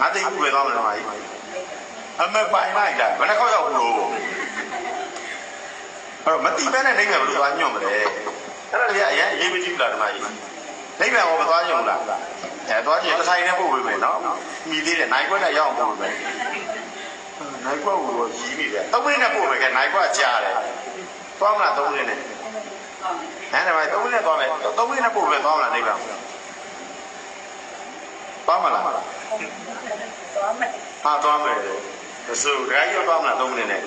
ငါသိဘူးပဲသွားမယ်တော့ကြီးအမပိုင်လိုက်လားဘယ်နှခေါက်ရောက်ဘူးလို့အဲ့တော့မတိပဲနဲ့နေမယ်ဘယ်လိုသွားညွန့်မလဲအဲ့ဒါကြီးအရင်ရေးမကြည့်ဘူးလားဒီမကြီးနေမယ်ဟောမသွားညွန့်ဘူးလားအဲသွားကြည့်တစ်ဆိုင်နဲ့ပို့ပေးမယ်နော်မိသေးတယ်နိုင်ခွက်နဲ့ရောက်အောင်ပို့ပေးမယ်နိုင်ခွက်ကိုကြီးနေတယ်သုံးမိနစ်နဲ့ပို့မယ်ကဲနိုင်ခွက်ကြားတယ်သွားမလားသုံးမိနစ်နဲ့ဟမ်ဒါမှသုံးမိနစ်နဲ့သွားမယ်သုံးမိနစ်နဲ့ပို့ပေးသွားမလားနေမယ်သွားမလား သွားမယ်ဟာသွားမယ်ဒါဆိုဒကာကြီးတော့သွားမလား3မိနစ်နဲ့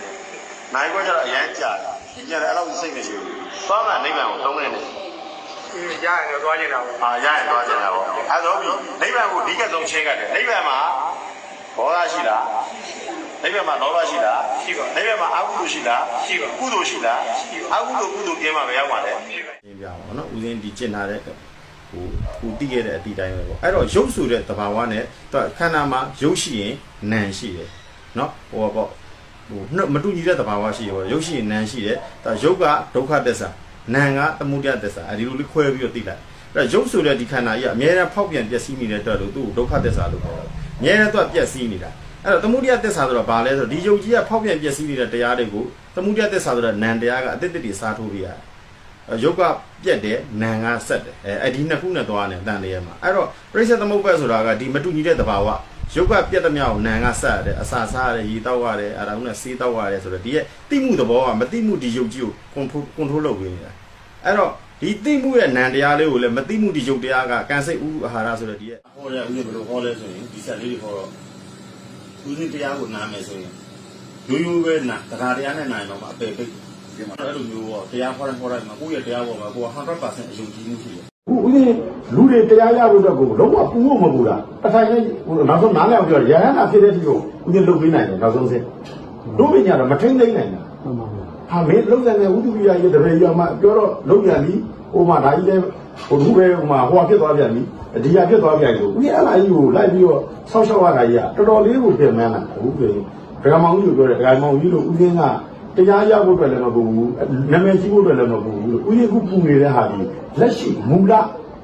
နိုင်ခွက်ကျတော့အရန်ကြာတယ်ကျန်တယ်အဲ့လောက်စိတ်မရှိဘူးသွားမလားနိဗ္ဗာန်ကို3မိနစ်နဲ့အေးရရင်တော့သွားနေတာပေါ့အာရရင်သွားကြတာပေါ့အဲ့တော့ပြီနိဗ္ဗာန်ကိုဒီကဆုံးချင်းကတယ်နိဗ္ဗာန်မှာဘောဓရှိလားနိဗ္ဗာန်မှာလောဘရှိလားရှိပါနိဗ္ဗာန်မှာအကုသိုလ်ရှိလားရှိပါကုသိုလ်ရှိလားအကုသိုလ်ကုသိုလ်ကင်းမှာပဲရောက်ပါလေရှိပါရှင်းပြပါတော့နော်ဦးစင်းဒီကျင့်ထားတဲ့ ဟိုဟိုတိခဲ့တဲ့အတီတိုင်းပဲပေါ့အဲ့တော့ရုပ်ဆိုတဲ့သဘာဝနဲ့သူကခန္ဓာမှာရုပ်ရှိရင်နာမ်ရှိတယ်နော်ဟိုပေါ့ဟိုနှုတ်မတူညီတဲ့သဘာဝရှိရောရုပ်ရှိရင်နာမ်ရှိတယ်ဒါရုပ်ကဒုက္ခသစ္စာနာမ်ကသမုဒယသစ္စာအဲဒီလိုလေးခွဲပြီးတော့သိလိုက်အဲ့တော့ရုပ်ဆိုတဲ့ဒီခန္ဓာကြီးကအများအားဖောက်ပြန်ပျက်စီးနေတဲ့အတွက်လို့သူ့ကိုဒုက္ခသစ္စာလို့ခေါ်တယ်အများအားသူကပျက်စီးနေတာအဲ့တော့သမုဒယသစ္စာဆိုတော့ဘာလဲဆိုတော့ဒီယုတ်ကြီးကဖောက်ပြန်ပျက်စီးနေတဲ့တရားတွေကိုသမုဒယသစ္စာဆိုတော့နာမ်တရားကအတိတ်တည်းစားထိုးပြရတယ်အဲရုပ်က ပြက်တယ်နာမ်ကဆက်တယ်အဲအဲ့ဒီနှစ်ခုနဲ့သွားတယ်တန်လျက်မှာအဲ့တော့ပြိဿသမုပ္ပါဆိုတာကဒီမတူညီတဲ့သဘာဝရုပ်ကပြက်တဲ့မြောက်နာမ်ကဆက်ရတယ်အစာစားရတယ်ရေတောက်ရတယ်အဲ့ဒါကဆေးတောက်ရတယ်ဆိုတော့ဒီရဲ့တိမှုသဘောကမတိမှုဒီရုပ်ကြီးကိုကွန်ထရိုးကွန်ထရိုးလုပ်ပေးနေတာအဲ့တော့ဒီတိမှုရဲ့နာမ်တရားလေးကိုလည်းမတိမှုဒီရုပ်တရားကကန်စိတ်ဥအာဟာရဆိုတော့ဒီရဲ့ဟောရဦးဘယ်လိုဟောလဲဆိုရင်ဒီဆက်လေးတွေဟောတော့ဦးစီးတရားကိုနားမယ်ဆိုရင်ရိုးရိုးပဲနာတရားတရားနဲ့နာရင်တော့အပေပိတ် ဒီမှာအဲ့လိုမျိုးပေါ့တရားဟောတယ်ဟောတယ်မှာကိုယ့်ရဲ့တရားပေါ်မှာကိုယ်100%အယုံကြည်မှုရှိတယ်ခုဦးဇင်းလူတွေတရားရဖို့အတွက်ကိုလုံးဝပူဖို့မပူတာအထိုင်နဲ့ဟိုနောက်ဆုံးနားလည်အောင်ပြောရဟန္တာဖြစ်တဲ့ဒီကိုဦးဇင်းလုပ်ပေးနိုင်တယ်နောက်ဆုံးစင်းတို့ပညာတော့မထိမ့်သိမ့်နိုင်တာမှန်ပါဗျာဟာမင်းလုံးတယ်ဝိတုပိယရဲ့တပည့်ရမှာပြောတော့လုံးပြန်ပြီဟိုမှာဒါကြီးလဲဟိုလူပဲဟိုမှာဟိုဖြစ်သွားပြန်ပြီဒီဟာဖြစ်သွားပြန်လို့ဦးဇင်းအဲ့လာကြီးကိုလိုက်ပြီးတော့ဆောက်ရှောက်ရတာကြီးကတော်တော်လေးကိုပြင်မှန်းလာအခုဆိုရင်ဒကာမောင်ကြီးကိုပြောတယ်ဒကာမောင်ကြီးလို့ဦးဇင်းက တရားရဖို့အတွက်လည်းမပူဘူးနာမည်ကြီးဖို့အတွက်လည်းမပူဘူးလို့ဦးဇင်းခုပူနေတဲ့ဟာဒီလက်ရှိမူလ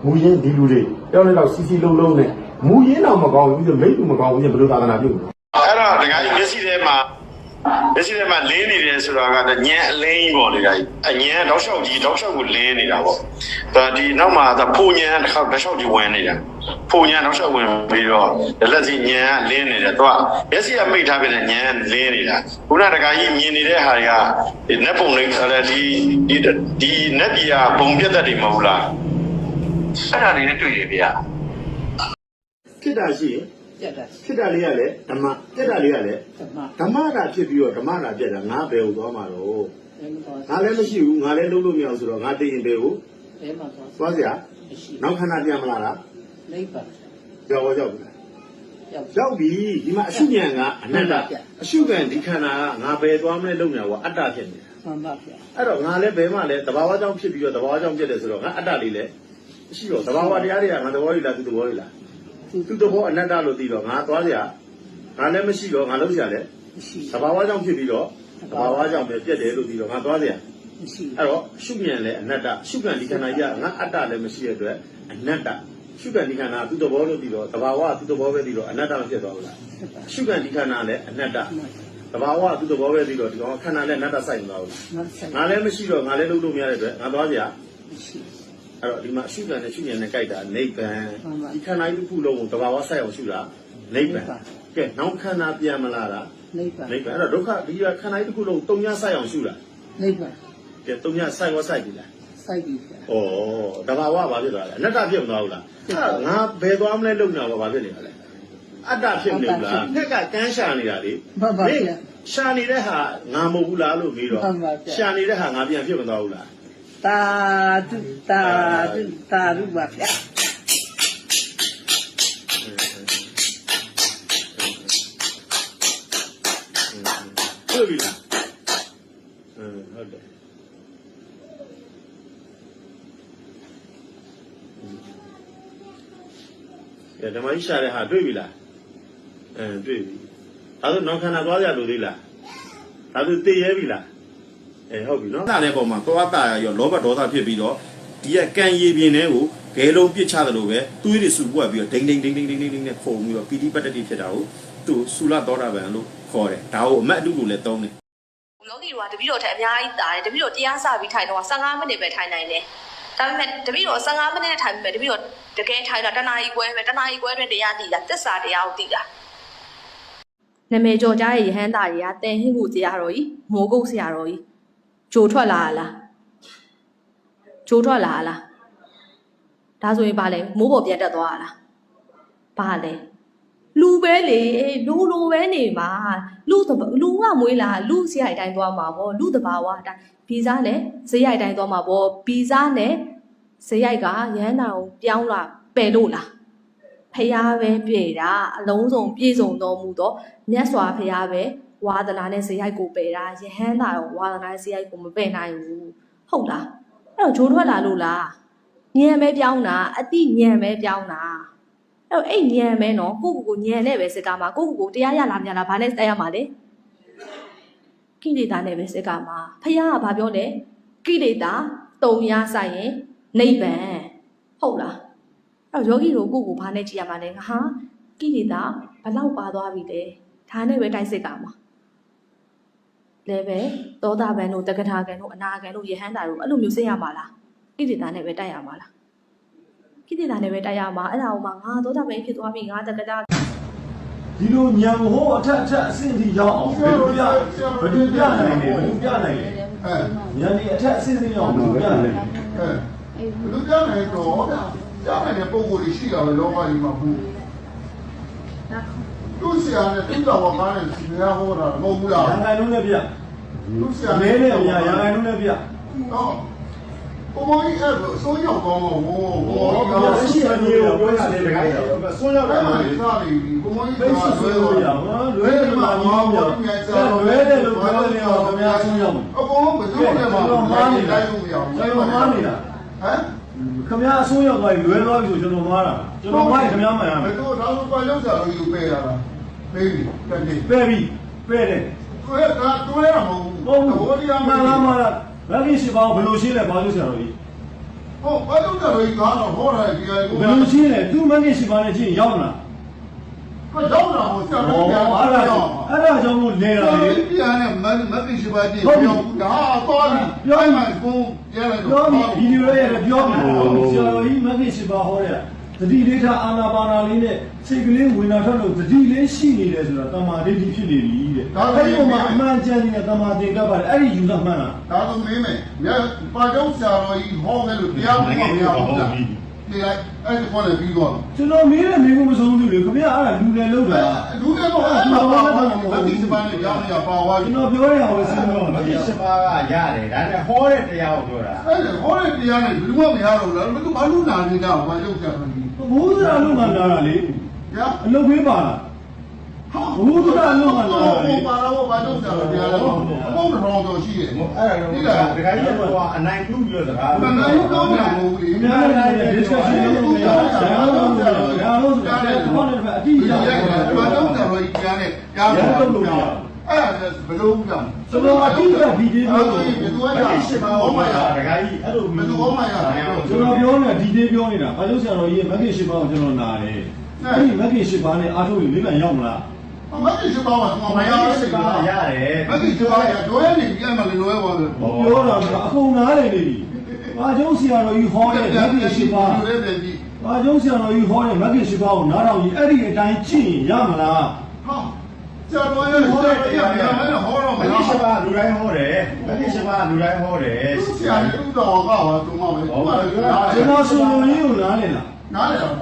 မူရင်းဒီလူတွေပြောနေတော့စီစီလုံးလုံးနဲ့မူရင်းတော့မကောင်းဘူးပြီးတော့မိတ်တူမကောင်းဘူးညဘယ်လိုသာသနာပြုလဲအဲ့တော့ဒကာကြီးမျက်စိထဲမှာ မျက်စိထဲမှာလင်းနေတယ်ဆိုတာကညံအလင်းကြီးပေါ့လေဒကာကြီးအညံတောက်လျှောက်ကြီးတောက်လျှောက်ကိုလင်းနေတာပေါ့ဒါဒီနောက်မှာဒါဖိုညံတစ်ခါတောက်လျှောက်ကြီးဝင်နေတာဖိုညံတောက်လျှောက်ဝင်ပြီးတော့လက်စီညံကလင်းနေတယ်သူကမျက်စိကမိတ်ထားပြီးတဲ့ညံလင်းနေတာခုနဒကာကြီးမြင်နေတဲ့ဟာတွေကဒီနက်ပုံလေးဒီဒီဒီနက်ပြည်ကပုံပြတ်တတ်တယ်မဟုတ်လားအဲ့ဒါလေးနဲ့တွေ့ရဗျာဖြစ်တာရှိရင် ပြတ်တာဖြစ်တာလေးကလည်းဓမ္မပြက်တာလေးကလည်းဓမ္မဓမ္မကဖြစ်ပြီးတော့ဓမ္မကပြက်တာငါဘယ်ကိုသွားမှာတော့ဘယ်မှာသွားငါလည်းမရှိဘူးငါလည်းလုံးလို့မရဘူးဆိုတော့ငါသိရင်ဘယ်ကိုဘယ်မှာသွားသွားစရာမရှိနောက်ခဏပြန်မလာတာနိဗ္ဗာန်ကြောက်ရောကြောက်ပြီလားရောက်ရောက်ပြီဒီမှာအရှုဉဏ်ကအနတ္တအရှုဉဏ်ဒီခန္ဓာကငါဘယ်သွားမလဲလုံးညာကအတ္တဖြစ်နေတာမှန်ပါဗျာအဲ့တော့ငါလည်းဘယ်မှလည်းတဘာဝကြောင့်ဖြစ်ပြီးတော့တဘာဝကြောင့်ပြက်တယ်ဆိုတော့ငါအတ္တလေးလည်းရှိတော့တဘာဝတရားတွေကငါသဘောကြီးလားသူသဘောကြီးလား သူသူသဘောအနတ္တလို့သိတော့ငါသွားကြငါလည်းမရှိတော့ငါလုံးကြလဲမရှိသဘာဝကြောင့်ဖြစ်ပြီးတော့သဘာဝကြောင့်ပဲပြက်တယ်လို့သိတော့ငါသွားကြမရှိအဲ့တော့ရှုဉဏ်လည်းအနတ္တရှုဉဏ်ဒီခန္ဓာကြီးကငါအတ္တလည်းမရှိတဲ့အတွက်အနတ္တရှုဉဏ်ဒီခန္ဓာသူသဘောလို့သိတော့သဘာဝသူသဘောပဲသိတော့အနတ္တမဖြစ်သွားဘူးလားရှုဉဏ်ဒီခန္ဓာလည်းအနတ္တသဘာဝသူသဘောပဲသိတော့ဒီကောင်ခန္ဓာလည်းအနတ္တဆိုင်မသွားဘူးငါဆိုင်ငါလည်းမရှိတော့ငါလည်းလုံးလို့မရတဲ့အတွက်ငါသွားကြမရှိ အဲ့တော့ဒီမှာရှုဉဏ်နဲ့ရှုဉဏ်နဲ့ကြိုက်တာနိဗ္ဗာန်မှန်ပါဒီခန္ဓာကြီးတစ်ခုလုံးကိုတဘာဝဆိုင်အောင်ရှုတာနိဗ္ဗာန်ကဲနောက်ခန္ဓာပြန်မလာတာနိဗ္ဗာန်နိဗ္ဗာန်အဲ့တော့ဒုက္ခဒီကခန္ဓာကြီးတစ်ခုလုံးတုံညာဆိုင်အောင်ရှုတာနိဗ္ဗာန်ကဲတုံညာဆိုင်ရောဆိုင်ပြီလားစိုက်ပြီဗျာဩတဘာဝဘာဖြစ်သွားလဲအနတ္တဖြစ်မသွားဘူးလားအဲ့ဒါငါဘယ်သွားမလဲလုံနေတာဘာဖြစ်နေတာလဲအတ္တဖြစ်နေဘူးလားခက်ကကန်းရှာနေတာလေမှန်ပါဗျာရှာနေတဲ့ဟာငါမဟုတ်ဘူးလားလို့ပြီးတော့မှန်ပါဗျာရှာနေတဲ့ဟာငါပြန်ဖြစ်မသွားဘူးလား တာတုတာတုတာရုပါဗျာဟုတ်ပြီလားอืมဟုတ်တယ်ကဲဓမ္မကြီးရှာတဲ့ဟာတွေ့ပြီလားအင်းတွေ့ပြီဒါဆိုနောက်ခန္ဓာသွားကြလို့သေးလားဒါဆိုသိရဲပြီလား အဲဟုတ်ပြီနော်တာတဲ့ပုံမှာသွားတာရောလောဘဒေါသဖြစ်ပြီးတော့ဒီကကံရည်ပြင်းတဲ့ကိုဂဲလုံးပြစ်ချတယ်လို့ပဲသွေးတွေစုပွက်ပြီးတော့ဒိန်ဒိန်ဒိန်ဒိန်ဒိန်ဒိန်ဒိန်နဲ့ခုန်ပြီးတော့ပီတိပတ္တတိဖြစ်တာကိုသူဆူလသောတာပန်လို့ခေါ်တယ်ဒါကိုအမတ်အတုလို့လည်းသုံးတယ်ယောဂီတို့ကတပည့်တော်ထက်အများကြီးတာတယ်တပည့်တော်တရားစပြီးထိုင်တော့15မိနစ်ပဲထိုင်နိုင်တယ်ဒါပေမဲ့တပည့်တော်15မိနစ်နဲ့ထိုင်ပြီးမယ်တပည့်တော်တကယ်ထိုင်တာတနာရီခွဲပဲတနာရီခွဲတွင်တရားတည်တာတစ္ဆာတရားကိုတည်တာနာမည်ကျော်ကြားရဲ့ယဟန်သားတွေကတဲဟင်းကိုဆရာတော်ကြီးမိုးကုတ်ဆရာတော်ကြီး ဂျိုထွက်လာလားဂျိုထွက်လာလားဒါဆိုရင်ဘာလဲမိုးပေါ်ပြန်တက်သွားလားဘာလဲလူပဲလေလူလူပဲနေမှာလူတဘလူကမွေးလာလူစရိုက်တိုင်းသွားမှာပေါ့လူတဘာဝအတိုင်းဗီဇနဲ့ဇရိုက်တိုင်းသွားမှာပေါ့ဗီဇနဲ့ဇရိုက်ကရဟန္တာကိုပြောင်းလာပယ်လို့လားဖះပဲပြေတာအလုံးစုံပြည့်စုံတော်မူတော့မြတ်စွာဘုရားပဲ ဝါဒနာနဲ့ဇရိုက်ကိုပယ်တာယဟန္တာရောဝါဒနာနဲ့ဇရိုက်ကိုမပယ်နိုင်ဘူးဟုတ်လားအဲ့တော့ဂျိုးထွက်လာလို့လားညံပဲပြောင်းတာအတိညံပဲပြောင်းတာအဲ့တော့အဲ့ညံမဲနော်ကိုကိုကိုညံနဲ့ပဲစစ်ကားမှာကိုကိုကိုတရားရလာမြန်လာဘာနဲ့တိုက်ရမှာလဲကိလေသာနဲ့ပဲစစ်ကားမှာဖះကဘာပြောလဲကိလေသာတုံရဆိုင်ရင်နိဗ္ဗာန်ဟုတ်လားအဲ့တော့ယောဂီတို့ကိုကိုဘာနဲ့ကြည်ရမှာလဲငါဟာကိလေသာဘလောက်ပါသွားပြီလဲဒါနဲ့ပဲတိုက်စစ်ကားမှာ လဲပဲသောတာပန်တို့တက္ကထာကံတို့အနာကံတို့ယဟန္တာတို့အဲ့လိုမျိုးစစ်ရမှာလားကိလေသာနဲ့ပဲတိုက်ရမှာလားကိတိတာနဲ့ပဲတိုက်ရမှာအဲ့ဒါကိုမှငါသောတာပန်ဖြစ်သွားပြီငါတက္ကတာဒီလိုညံဟိုအထက်အထက်အဆင့်ထိရောက်အောင်ဘယ်လိုပြဘယ်လိုပြနိုင်လဲဘယ်လိုပြနိုင်လဲအဲညံဒီအထက်အဆင့်ထိရောက်အောင်ဘယ်လိုပြနိုင်လဲအဲလူကြနိုင်တော့ကြားနိုင်တဲ့ပုံကိုယ်ရှိရမယ်လောကကြီးမှာဘူး သူဆရာနဲ့သူတော်ဘာနဲ့စီမံဟောတာမဟုတ်ဘူးလားရန်ကုန်လုံးနဲ့ပြသူဆရာမဲနဲ့အများရန်ကုန်လုံးနဲ့ပြတော့ပုံမကြီးအဲ့လိုအစိုးရောက်ကောင်းတော့ဟောဟောဟောပြရှိရနေကိုပြောရတယ်တခါကြီးဆုံးရောက်အဲ့တာမှာလေစားနေပြီပုံမကြီးဘယ်ရှိဆွေးလို့ရဟောလွဲတယ်မှာညီအောင်ပြောလွဲတယ်လို့ပြောနေတော့ခင်ဗျာဆုံးရောက်အကုန်လုံးဘယ်သူနဲ့မှမားနေတိုင်းလို့မရဘူးကျွန်တော်မားနေတာဟမ် ခင်ဗျာအဆုံးရောက်သွားပြီလွဲသွားပြီဆိုကျွန်တော်မားတာကျွန်တော်မားခင်ဗျာမှန်ရမယ်ဘယ်တော့ဒါလို့ပါလောက်စားလို့ယူပေးရတာပေးပြီတက်ပြီပဲပြီပဲတယ်ကိုယ်ကတွဲရမဟုတ်ဘူးဟုတ်ဘူးတရားမှမှန်န်လားလားမှမန်လားလက်ကြီးရှိပါဘယ်လိုရှင်းလဲဘာလို့ဆရာတော်ကြီးဟုတ်ဘာလို့လဲဒီကတော့ဟောတယ်ဒီကကိုဘယ်လိုရှင်းလဲသူမငယ်ရှိပါနဲ့ချင်းရောက်လာဟာရော က်လာဟောဆရာဩတော်ကအဲ့ဒါအဲ့ဒါကြောင့်မို့လဲတာလေပြန်နဲ့မမသိရှိပါကြည့်ပြောဒါတော့ပြောမှကိုပြန်လိုက်ပြောပြီဗီဒီယိုရဲ့ပြောပြီဆရာတော်ကြီးမငယ်ရှိပါဟောတဲ့တတိလေးထားအာနာပါနာလေးနဲ့စိတ်ကလေးဝင်လာထွက်လို့တတိလေးရှိနေတယ်ဆိုတာတမာဒိဋ္ဌိဖြစ်နေပြီတဲ့အဲ့ဒီမှာအမှန်ကျန်နေတဲ့တမာသင်္ကပ္ပလည်းအဲ့ဒီယူတာမှန်လားဒါဆိုမင်းမယ်မြတ်ပါတော့ဆရာတော်ကြီးဟောခဲ့လို့တရားမဟုတ်ဘူး တရားဟုတ်လားဒီလိုက်အဲ့ဒီခေါ်နေပြီးတော့ကျွန်တော်မေးတဲ့မေးခွန်းမဆုံးဘူးလေခင်ဗျာအဲ့ဒါလူလည်းလောက်တာလူတွေတော့အဲ့မှာပါဘာလို့ဒီစပန်နဲ့ကြောင်းရပါဝါကျွန်တော်ပြောရအောင်စဉ်းစားတော့မကိစပါကရတယ်ဒါနဲ့ဟောတဲ့တရားကိုပြောတာအဲ့ဒါဟောတဲ့တရားနဲ့ဘယ်သူမှမရတော့ဘူးလားဘယ်သူဘာလို့နာနေကြဘာလို့ကြတာလဲဘိုးစရာလုံးမှလာတာလေညာအလုပ်ပေးပါလားဟာ ဘိုးစရာလုံးမှလာတာလေပါတော့ဘာလို့ကြတာတရားလဲအပေါင်းတော်တော်ရှိတယ်အဲ့ဒါတော့ဒီကကြီးကတော့အနိုင်ပြုပြီးတော့စကားဘယ်လိုတော့မဟုတ်ဘူးလေအများကြီးလည်း discussion လုပ်လို့ရတယ်။ဒါတော့ဒါတော့ဒါတော့ဘာလဲအတိအကျဒီပြောရက်တာဘာတော့တော်တော်ကြားနဲ့ကြားလို့အဲ့ဒါဘယ်လိုပြောကျွန်တော်အတိအကျဒီဒီပြောအဲ့လို့ဒီဘယ်သူကမကိစပါဟောမှာဒကာကြီးအဲ့လိုဘယ်သူဟောမှရတာကျွန်တော်ပြောနေတာဒီဒီပြောနေတာဘာလို့ဆရာတော်ကြီးမက်ခင်ရှိပါကိုကျွန်တော်နာတယ်။အဲ့ဒီမက်ခင်ရှိပါနဲ့အားထုတ်ရင်လေးလံရောက်မလား မကရှိပါဘာမှမမရကိဘူးစပါရတယ်မကရှိပါရတော့နေပြန်မလို့လွယ်ပါလို့။ပြောတာကအကုန်နားတယ်လေ။ဘာကြောင့်ဆရာတော်ကြီးဟောတဲ့မက်ခင်ရှိပါလွယ်တယ်ကြီးဘာကြောင့်ဆရာတော်ကြီးဟောတဲ့မက်ခင်ရှိပါကိုနားထောင်ရင်အဲ့ဒီအတိုင်းကြည့်ရင်ရမလားဟာကျတော့ရဟောတယ်တရားမင်းဟောတော့မမလားကိစပါလူတိုင်းဟောတယ်မကိစပါလူတိုင်းဟောတယ်သူဆရာကြီးဥတော်ကပါသူမပဲသူကလည်းကျွန်တော်ဆိုလိုရင်းကိုနားလည်လားနားလေတော့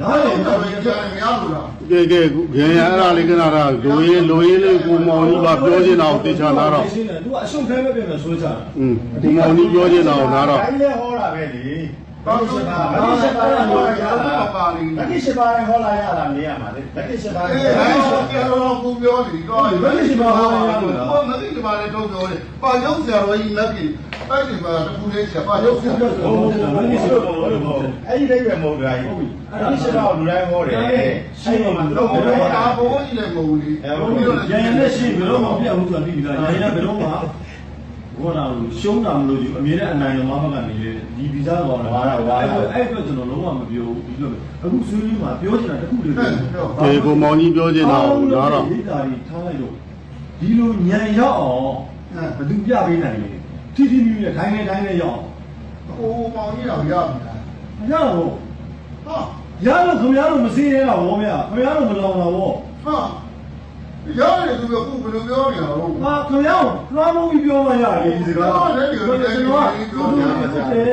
နားလည်တော့တော့ကြားနေရလို့လားကဲကဲခင်ဗျာအဲ့ဒါလေးကနာတာလူရင်းလူရင်းလေးကိုမောင်ကြီးကပြောချင်တာကိုသိချလာတော့သူကအရှုပ်ခဲပဲပြန်မယ်ဆိုကြတာอืมကိုမောင်ကြီးပြောချင်တာကိုနားတော့ဒကာကြီးလည်းဟောတာပဲလေ ဘာလို့လဲဘာလို့လဲဘာလို့လဲပါလိမ့်မကိစပါလည်းဟောလာရတာနေရမှာလေမကိစပါအေးအဲ့တော့ကိုပြောနေတော့မသိဒီမှာလည်းတော့ပြောတယ်ပါရုပ်ဆရာတော်ကြီးလက်ကြီးအဲ့ဒီမှာတခုလေးဆရာပါရုပ်ဆရာတော်ဟုတ်ဟုတ်တယ်မင်းဆိုတော့အဲ့ဒီအိဗယ်မဟုတ်ဒကာကြီးမကိစပါလူတိုင်းဟောတယ်ရှိမှမတော့လို့ဘယ်ဘယ်တော့တော့အာဘုန်းကြီးလည်းမဟုတ်ဘူးလေရန်ရနဲ့ရှိဘယ်တော့မှပြတ်ဘူးဆိုတာသိပြီလားရန်ရဘယ်တော့မှ ဘောလာလို့ရှုံးတာမလို့ဒီအမြဲတမ်းအနိုင်ရောမဘက်ကနေလေဒီဗီဇာတော့ဝါရဝါရအဲ့အတွက်ကျွန်တော်လုံးဝမပြောဘူးဒီလိုအခုဆွေးနွေးမှာပြောချင်တာတစ်ခုတည်းဒီကိုမောင်ကြီးပြောချင်တာကိုနားတော့ဒီတာကြီးထားလိုက်တော့ဒီလိုညံရောက်အောင်ဘယ်သူပြပေးနိုင်လဲထိထိမိမိနဲ့ခိုင်းနေတိုင်းနဲ့ရောက်ဟိုမောင်ကြီးတော့ရပြီလားအောင်မရတော့ဟာရလို့ခင်ဗျားတို့မစင်းရတာဘောဗျာခင်ဗျားတို့မလောင်တာဘောဟာ ရတယ်သူကခုဘယ်လိုပြောနေတာဟုတ်ဟာခင်ဗျားတို့လွှမ်းမိုးပြီးပြောမှရတယ်ဒီစကားကျွန်တော်ကဟုတ်တယ်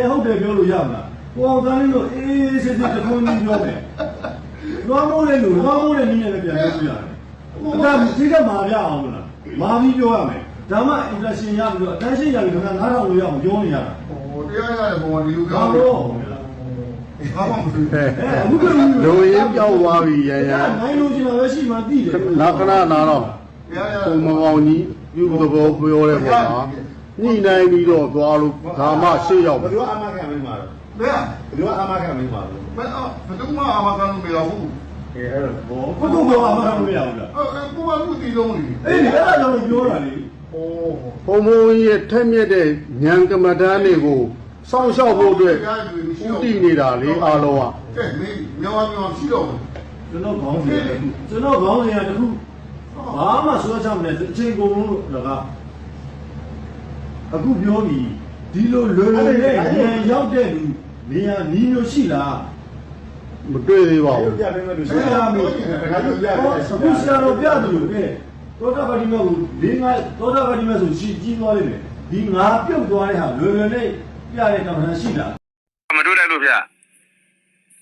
ဟုတ်တယ်ပြောလို့ရမလားကိုအောင်သားလေးတို့အေးအေးဆေးဆေးတခုံးကြီးပြောမယ်လွှမ်းမိုးတဲ့လူလွှမ်းမိုးတဲ့နည်းနဲ့လည်းပြန်ပြောပြရတယ်အတမ်းဒီကမာပြအောင်မလားမာပြီးပြောရမယ်ဒါမှ impression ရပြီးတော့ attention ရပြီးတော့နားထောင်လို့ရအောင်ပြောနေရတာဟိုတရားရတယ်ဘုံဒီလိုဘာပြောလို့ ဘာမှမသိဘူးဟဲ့လူရင်းပြောက်သွားပြီရရနိုင်လို့ကျင်တာပဲရှိမှသိတယ်နာခဏနာတော့တရားရကိုမောင်ကြီးပြုသဘောပြောတဲ့ပုံမှာညှိနှိုင်းပြီးတော့သွားလို့ဒါမှရှေ့ရောက်ဘယ်လိုအမခံမင်းမှာတော့ဘယ်ဘယ်လိုအမခံမင်းမှာလို့ဘယ်အော်ဘယ်သူမှအမကန်လို့မရဘူးအဲအဲ့တော့ဘောဘုသူ့ဘောမှာမဟုတ်လို့ရဘူးလားအဲ့ကိုကလူတီလုံးနေအေးဒီအဲ့ဒါကြောင့်ပြောတာလေဟိုဘုံဘုံကြီးရဲ့ထက်မြက်တဲ့ဉာဏ်ကမ္မဋ္ဌာန်းတွေကို စောင့်ရှောက်ဖို့အတွက်ဥတည်နေတာလေအားလုံးကကဲမင်းမြောင်းမြောင်းရှိတော့ကျွန်တော်ခေါင်းစဉ်တစ်ခုကျွန်တော်ခေါင်းစဉ်ကတစ်ခုဘာမှဆိုချင်မလဲအချိန်ကုန်လို့တော့အခုပြောပြီးဒီလိုလွယ်လွယ်နဲ့ဉာဏ်ရောက်တဲ့လူနေရာနီးလို့ရှိလားမတွေ့သေးပါအဲ့ဘူးလိုပြပေးမယ်လို့ဆရာမင်းဒါလို့ပြပေးမယ်အခုဆရာတော်ပြတယ်လို့ပဲသောတာပတိမေကိုလေးငါသောတာပတိမေဆိုရှိကြီးသွားလိမ့်မယ်ဒီငါပြုတ်သွားတဲ့ဟာလွယ်လွယ်နဲ့ ပြတဲ့ကောင်ဆန်းရှိလားမတို့လိုက်လို့ဗျာ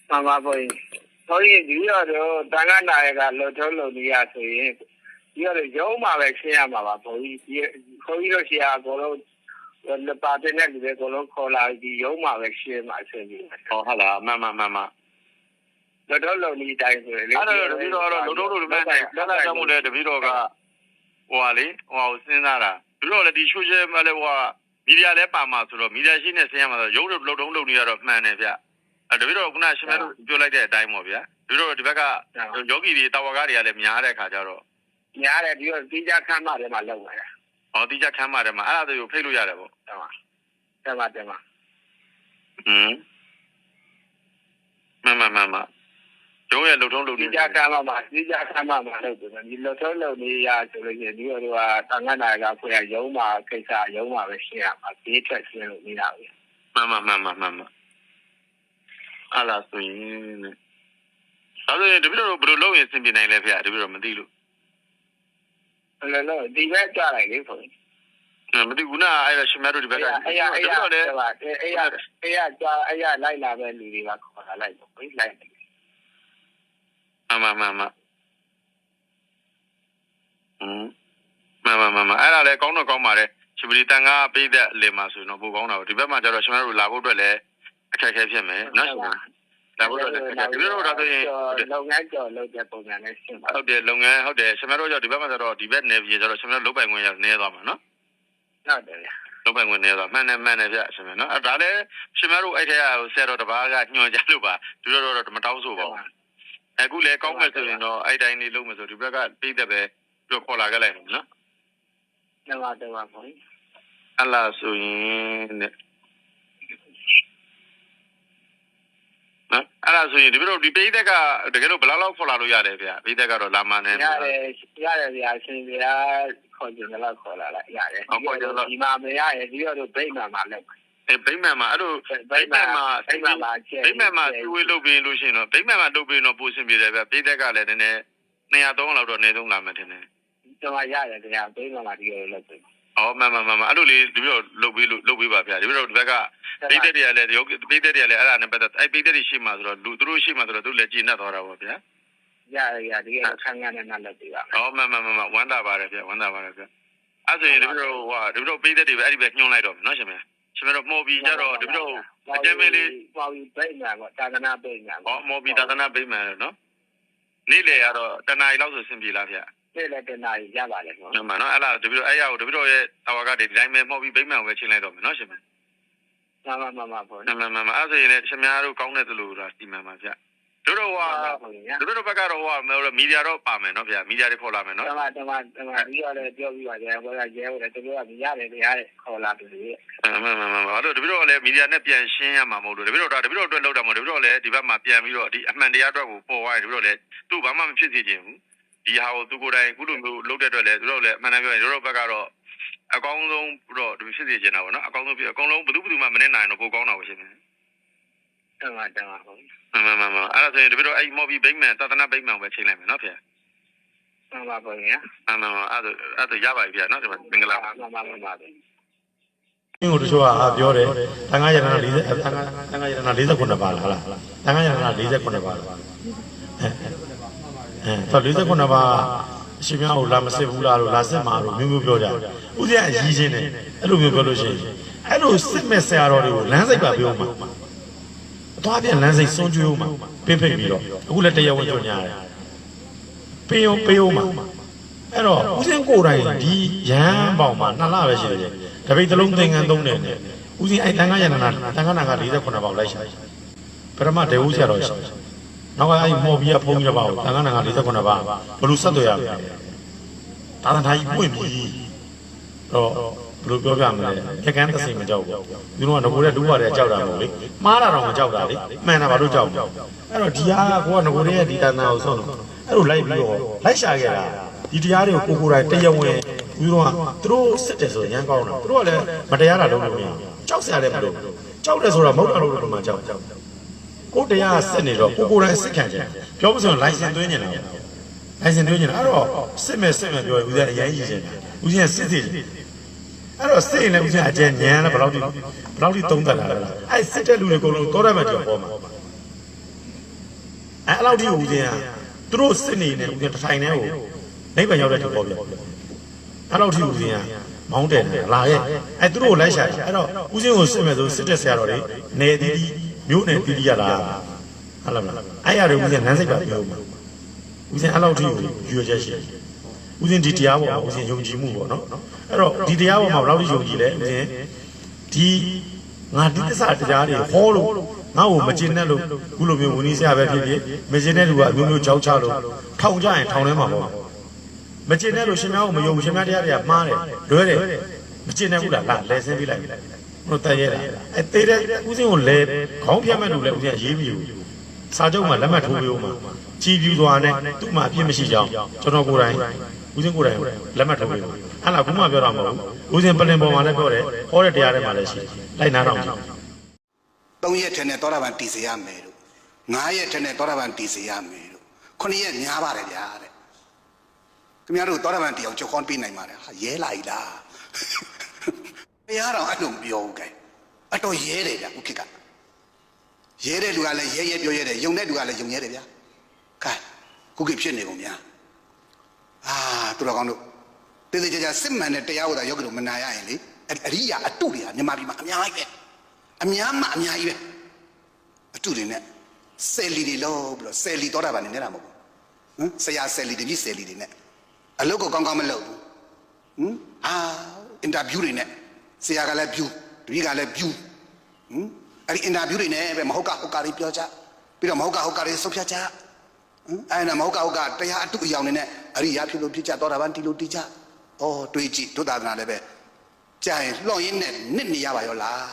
မှန်ပါဘုရားဘုရားဒီရတော့တန်ခါနာရကလွတ်ထုံးလို့နေရဆိုရင်ဒီရတော့ရုံးမှာပဲရှင်းရမှာပါဘုရားဒီဘုန်းကြီးတို့ဆရာအကုန်လုံးလပါတဲ့နဲ့ဒီအကုန်လုံးခေါ်လာပြီးရုံးမှာပဲရှင်းမှာအဆင်ပြေတယ်ဟောဟုတ်လားမှန်မှန်မှန်မှန်လွတ်ထုံးလို့နေတိုင်းဆိုရင်လေအဲ့တော့တပည့်တော်ကတော့လုံတုံးလို့လည်းလက်လက်တမှုလည်းတပည့်တော်ကဟိုဟာလေဟိုဟာစဉ်းစားတာတပည့်တော်လည်းဒီ social မှာလည်းဟိုဟာ မီဒီယာလည်းပါမှာဆိုတော့မီဒီယာရှိနေဆင်းရမှာဆိုရုပ်လုံတုံးလုံနေရတော့မှန်တယ်ဗျအဲ့တပည့်တော်ကခုနရှင်မဲတို့ပြောလိုက်တဲ့အတိုင်းပေါ့ဗျာတပည့်တော်ဒီဘက်ကယောဂီတွေတာဝကတွေကလည်းများတဲ့ခါကျတော့ညားတယ်ဒီတော့တိကျခမ်းမတယ်မှာလောက်ပါလားဟောတိကျခမ်းပါတယ်မှာအဲ့ဒါတွေကိုဖိတ်လို့ရတယ်ပေါ့တယ်မှာတယ်မှာတယ်မှာဟွန်းမှန်မှန်မှန်မှန် ရုံးရဲ့လုံတုံးလုံနေတိကျခမ်းမမှာတိကျခမ်းမမှာလောက်တယ်ဒီလွတ်ထုံးလို့နေရဆိုလို့ရှိရင်ဒီတော့ကတန်ခါနာရကဖွင့်ရုံးမှာကိစ္စရုံးမှာပဲရှင်းရမှာဒီထက်ရှင်းလို့နေတာပဲမှန်မှန်မှန်မှန်မှန်မှန်အဲ့လားဆိုရင်တဲ့ဒါဆိုရင်တပည့်တော်ဘယ်လိုလုပ်ရင်အဆင်ပြေနိုင်လဲဖေတပည့်တော်မသိလို့ဘယ်လိုလဲဒီဘက်ကြလိုက်လေဖွင့်မသိဘူးနာအဲ့ဒါရှင်မတို့ဒီဘက်ကအဲ့ရအဲ့ရတော့လေအဲ့ရအဲ့ရအဲ့ရကြာအဲ့ရလိုက်လာပဲလူတွေကခေါ်လာလိုက်ပေါ့ဗျလိုက် တယ်မမမမဟမ်မမမမအဲ့ဒါလည်းကောင်းတော့ကောင်းပါတယ်ရှင်ပရီတန်ကပေးတဲ့လေမှာဆိုရင်တော့ပိုကောင်းတာပေါ့ဒီဘက်မှာကျတော့ရှင်မတို့လာဖို့အတွက်လည်းအခက်အခဲဖြစ်မယ်နော်ရှင်လာဖို့အတွက်လည်းအခက်အခဲဒီလိုတော့ဒါဆိုရင်လုပ်ငန်းကြော်လုပ်တဲ့ပုံစံနဲ့ရှင်းပါဟုတ်တယ်လုပ်ငန်းဟုတ်တယ်ရှင်မတို့ကျတော့ဒီဘက်မှာကျတော့ဒီဘက်နယ်ပြည်ကျတော့ရှင်မတို့လုတ်ပိုင်ခွင့်ရနေသွားမှာနော်ဟုတ်တယ်ဗျာလုတ်ပိုင်ခွင့်နေသွားမှန်တယ်မှန်တယ်ဗျရှင်မနော်အဲ့ဒါလည်းရှင်မတို့အဲ့ထက်ကဆရာတော်တပါးကညွှန်ကြားလို့ပါဒီလိုတော့မတောင်းဆိုပါဘူး အခုလည်းကောင်းမယ်ဆိုရင်တော့အဲ့တိုင်းလေးလုပ်မယ်ဆိုဒီဘက်ကပြီးတဲ့ပဲပြောခေါ်လာခဲ့လိုက်မယ်နော်တယ်ပါတယ်ပါပေါ့အလားဆိုရင်တဲ့နော်အဲ့ဒါဆိုရင်ဒီဘက်တော့ဒီပိသက်ကတကယ်လို့ဘယ်လောက်လောက်ခေါ်လာလို့ရတယ်ဗျပိသက်ကတော့လာမနဲ့ရတယ်ရတယ်ဗျာရှင်ဗျာခေါ်ကြတယ်လားခေါ်လာလိုက်ရတယ်ဒီမှာမရရဲ့ဒီတော့ဗိတ်မှာမှာလောက် အဲဗိမ္မာန်မှာအဲ့လိုဗိတ်မှာဗိတ်မှာမှာကျဲဗိမ္မာန်မှာစီဝေးလုပ်ပြီးလို့ရှိရင်တော့ဗိမ္မာန်မှာလုပ်ပြီးတော့ပို့ရှင်ပြတယ်ဗျပိသက်ကလည်းနည်းနည်း200 300လောက်တော့အနည်းဆုံးလာမှထင်တယ်ဒီမှာရတယ်ဗျာဗိတ်မှာမှာဒီလိုလုပ်ပြီ။အော်မှန်မှန်မှန်မှန်အဲ့လိုလေးဒီပြီးတော့လုပ်ပြီးလို့လုပ်ပြီးပါဗျာ။ဒီပြီးတော့ဒီဘက်ကပိသက်တွေကလည်းဒီပိသက်တွေကလည်းအဲ့ဒါနဲ့ပတ်သက်အဲ့ပိသက်တွေရှိမှဆိုတော့လူသူတို့ရှိမှဆိုတော့သူလည်းကြည်နပ်သွားတာပေါ့ဗျာရရဒီကခန်းကနေနဲ့လုပ်ပြီပါ။အော်မှန်မှန်မှန်မှန်ဝမ်းသာပါတယ်ဗျာဝမ်းသာပါတယ်ဗျာ။အဲ့ဆိုရင်ဒီပြီးတော့ဟိုဒီပြီးတော့ပိသက်တွေပဲအဲ့ဒီပဲညှိုးလိုက်တော့မယ်နော်ရှင်မ။ ရှင်မတော့မှုတ်ပြီးကြတော့ဒီပြီးတော့အကျဉ်းမလေးပေါ့ပြီးဗိတ်မှာပေါ့တာသနာဗိတ်မှာဟောမှုတ်ပြီးသာသနာဗိမ္မာန်နော်။နေ့လေကတော့တဏှာရီလောက်ဆိုဆင်ပြေလားဗျာနေ့လည်းတနားရပါတယ်ပေါ့။မှန်မှန်နော်အဲ့လားဒီပြီးတော့အဲ့ရကိုဒီပြီးတော့ရဲ့အဝါကတွေဒီတိုင်းပဲမှုတ်ပြီးဗိမ္မာန်ပဲချင်းလိုက်တော့မယ်နော်ရှင်မ။မှန်မှန်မှန်ပေါ့မှန်မှန်မှန်မှန်အဲ့ဆိုရင်လည်းရှင်များတို့ကောင်းတဲ့သူလို့ဆိုတာစီမံပါဗျ တို့တော့ဟိုပါဘုရားတို့တို့ဘက်ကတော့ဟိုမီဒီယာတော့ပါမယ်နော်ဗျာမီဒီယာတွေဖော်လာမယ်နော်တမတမတမပြီးတော့လည်းပြောပြီးပါကြတယ်ဘောကရဲဟုတ်တယ်သူတို့ကမရတယ်တရားတဲ့ခေါ်လာပြီလေအမှန်မှန်မှန်ပါတို့တပည့်တော်ကလည်းမီဒီယာနဲ့ပြန်ရှင်းရမှာမဟုတ်လို့တပည့်တော်ဒါတပည့်တော်အတွက်လောက်တာမဟုတ်တပည့်တော်လည်းဒီဘက်မှာပြန်ပြီးတော့ဒီအမှန်တရားအတွက်ကိုပေါ်သွားရင်တပည့်တော်လည်းသူ့ဘာမှမဖြစ်စေချင်ဘူးဒီဟာကိုသူကိုယ်တိုင်ခုလိုမျိုးလုပ်တဲ့အတွက်လည်းတို့လည်းအမှန်တမ်းပြောရင်တို့ဘက်ကတော့အကောင်းဆုံးတော့ဒီဖြစ်စေချင်တာပေါ့နော်အကောင်းဆုံးဖြစ်အကုန်လုံးဘယ်သူဘယ်သူမှမနဲ့နိုင်တော့ပိုကောင်းတာပဲရှင်နေ တမတမဟုတ်မှန်မှန်မှန်မှန်အဲ့ဒါဆိုရင်တပည့်တော်အဲ့မော်ဘီဘိတ်မန်သာသနာဘိတ်မန်ပဲချိန်လိုက်မယ်နော်ဖေမှန်ပါဘုရားမှန်မှန်မှန်အဲ့ဒါအဲ့ဒါရပါပြီဗျာနော်ဒီမှာမင်္ဂလာပါမှန်ပါမှန်ပါ။အင်းကိုတချို့ကအာပြောတယ်။တန်ခါရတနာ40တန်ခါတန်ခါရတနာ49ပါလားဟုတ်လား။တန်ခါရတနာ49ပါလား။အဲအဲတော့49ပါအရှင်များကိုလာမစစ်ဘူးလားလို့လာစစ်မှာလို့မျိုးမျိုးပြောကြတယ်။ဦးဇင်းကရီးချင်းတယ်အဲ့လိုမျိုးပြောလို့ရှိရင်အဲ့လိုစစ်မဲ့ဆရာတော်တွေကိုလမ်းစိတ်ပါပြောမှာ။အ သွားပြန်လမ်းစိတ်စွန့်ကြွေးဦးမှာပင်းဖိတ်ပြီးတော့အခုလည်းတရားဝင်ကြညာတယ်။ပေးအောင်ပေးအောင်မှာအဲ့တော့ဦးဇင်းကိုယ်တိုင်ဒီရဟန်းပေါင်မှာနှစ်လပဲရှိတယ်။တပိတ်တစ်လုံးသင်္ကန်းသုံးတယ်နဲ့ဦးဇင်းအဲ့တန်ခါရတနာတန်ခါနာက48ပေါင်လိုက်ရှာပရမဒေဝဆရာတော်ရှိနောက်ကအဲ့မော်ဘီယာဖုံးကြီးတစ်ပါးကိုတန်ခါနာက48ပါးဘလို့ဆက်သွယ်ရမလဲသာသနာကြီးပွင့်ပြီတော့ ဘယ်လိုပြောပြမလဲရကန်းသစိန်မကြောက်ဘူးသူတို့ကငကိုတဲ့ဒူးပါတယ်ကြောက်တာမဟုတ်လေမှားတာတော့မကြောက်တာလေမှန်တာဘာလို့ကြောက်လဲအဲ့တော့ဒီဟာကကိုကငကိုတဲ့ဒီတန်နာကိုဆုံးတော့အဲ့လိုလိုက်ပြီးတော့လိုက်ရှာခဲ့တာဒီတရားတွေကိုကိုကိုယ်တိုင်တရားဝင်သူတို့ကသူတို့စစ်တယ်ဆိုရန်ကောင်းတာသူတို့ကလည်းမတရားတာလုပ်လို့မရကြောက်စရာလည်းမလိုကြောက်တယ်ဆိုတာမဟုတ်တာလို့တော့မှကြောက်ကိုတရားစစ်နေတော့ကိုကိုယ်တိုင်စစ်ခံကြပြောမစလို့ license သွင်းနေတာလိုင်စင်သွင်းနေတာအဲ့တော့စစ်မဲ့စစ်မဲ့ပြောရင်ဦးဇင်းအရင်ကြီးချင်တယ်ဦးဇင်းကစစ်သေးတယ် အဲ့တော့စစ်ရင်လည်းဦးဇင်းအကျဉ်းညံလည်းဘယ်လောက်ထိဘယ်လောက်ထိသုံးသပ်လာလဲအဲ့စစ်တဲ့လူတွေအကုန်လုံးတောရမှကြော်ပေါ်မှာအဲ့အဲ့လောက်ထိဦးဇင်းကသူတို့စစ်နေနေဦးဇင်းတစ်ထိုင်တည်းကိုနိဗ္ဗာန်ရောက်တဲ့ထိပေါ်ပြအဲ့လောက်ထိဦးဇင်းကမောင်းတယ်လာရဲ့အဲ့သူတို့ကိုလိုက်ရှာတယ်အဲ့တော့ဦးဇင်းကိုစစ်မဲ့ဆိုစစ်တဲ့ဆရာတော်တွေနေတီးတီးမျိုးနယ်တီးတီးရလားဟုတ်လားမလားအဲ့ရတယ်ဦးဇင်းနန်းစိတ်ပါပြောမှာဦးဇင်းအဲ့လောက်ထိကိုရွေချက်ရှိတယ် ဦးဇင်းဒီတရားပေါ်မှာဦးဇင်းယုံကြည်မှုပေါ့နော်အဲ့တော့ဒီတရားပေါ်မှာဘယ်လောက်ထိယုံကြည်လဲဦးဇင်းဒီငါဒီသစ္စာတရားတွေဟောလို့ငါ့ကိုမကျင်တဲ့လို့ခုလိုမျိုးဝင်းကြီးဆရာပဲဖြစ်ဖြစ်မကျင်တဲ့လူကအမျိုးမျိုးကြောက်ချလို့ထောင်ကြရင်ထောင်ထဲမှာပေါ့မကျင်တဲ့လို့ရှင်များကိုမယုံရှင်များတရားတွေကမှားတယ်လွဲတယ်မကျင်တဲ့ဘူးလားလာလဲဆင်းပြလိုက်ဘုတန်ရဲတာအဲတေးတဲ့ဦးစင်းကိုလဲခေါင်းပြတ်မဲ့လူလဲဦးစင်းရေးပြီးဘူးစာချုပ်မှာလက်မှတ်ထိုးပေးဦးမှာကြည်ပြူသွားနဲ့သူ့မှာအပြစ်မရှိကြောင်းကျွန်တော်ကိုယ်တိုင် ဦးစင်းကိုယ်တိုင်လက်မှတ်ထိုးပေးပါဟာလားဘူးမှပြောတာမဟုတ်ဘူးဦးစင်းပလင်ပေါ်မှာလည်းပြောတယ်ဟောတဲ့တရားထဲမှာလည်းရှိလိုက်နာတော့ကြည့်3ရက်ထက်နဲ့သောတာပန်တည်စေရမယ်လို့9ရက်ထက်နဲ့သောတာပန်တည်စေရမယ်လို့9ရက်များပါတယ်ဗျာတဲ့ခင်ဗျားတို့သောတာပန်တည်အောင်ကြောက်ခွန်ပေးနိုင်ပါတယ်ဟာရဲလာ ਈ လားဘုရားတော်အဲ့လိုမပြောဘူးကဲအတော်ရဲတယ်ဗျာခုခေတ်ကရဲတဲ့လူကလည်းရဲရဲပြောရဲတယ်ယုံတဲ့လူကလည်းယုံရဲတယ်ဗျာကဲခုခေတ်ဖြစ်နေကုန်ဗျာ အာသူတော်ကောင်းတို့တေးသေးချာချာစစ်မှန်တဲ့တရားဟောတာယောဂီတို့မနာရရင်လေအဲ့ဒီအရိယာအတုတွေကမြန်မာပြည်မှာအများကြီးပဲအများမှအများကြီးပဲအတူတွေနဲ့ဆယ်လီတွေလို့ပြီးတော့ဆယ်လီတော့တာပါနေနေတာမဟုတ်ဘူးဟမ်ဆရာဆယ်လီတပြည့်ဆယ်လီတွေနဲ့အလုပ်ကိုကောင်းကောင်းမလုပ်ဘူးဟမ်အာအင်တာဗျူးတွေနဲ့ဆရာကလည်းဗျူးတပည့်ကလည်းဗျူးဟမ်အဲ့ဒီအင်တာဗျူးတွေနဲ့ပဲမဟုတ်ကဟုတ်ကတွေပြောကြပြီးတော့မဟုတ်ကဟုတ်ကတွေဆုတ်ဖြတ်ကြဟမ် အဲ့ဒါမဟုတ်ကဟုတ်ကတရားအတုအယောင်တွေနဲ့အရိယာဖြစ်လို့ဖြစ်ကြတော့တာပါတီလို့တီကြဩတွေးကြည့်ဒုသာသနာလည်းပဲကြာရင်လှော့ရင်းနဲ့နစ်နေရပါရောလား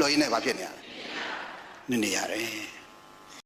လော်ရင်းနဲ့ဘာဖြစ်နေရလဲနစ်နေရတယ်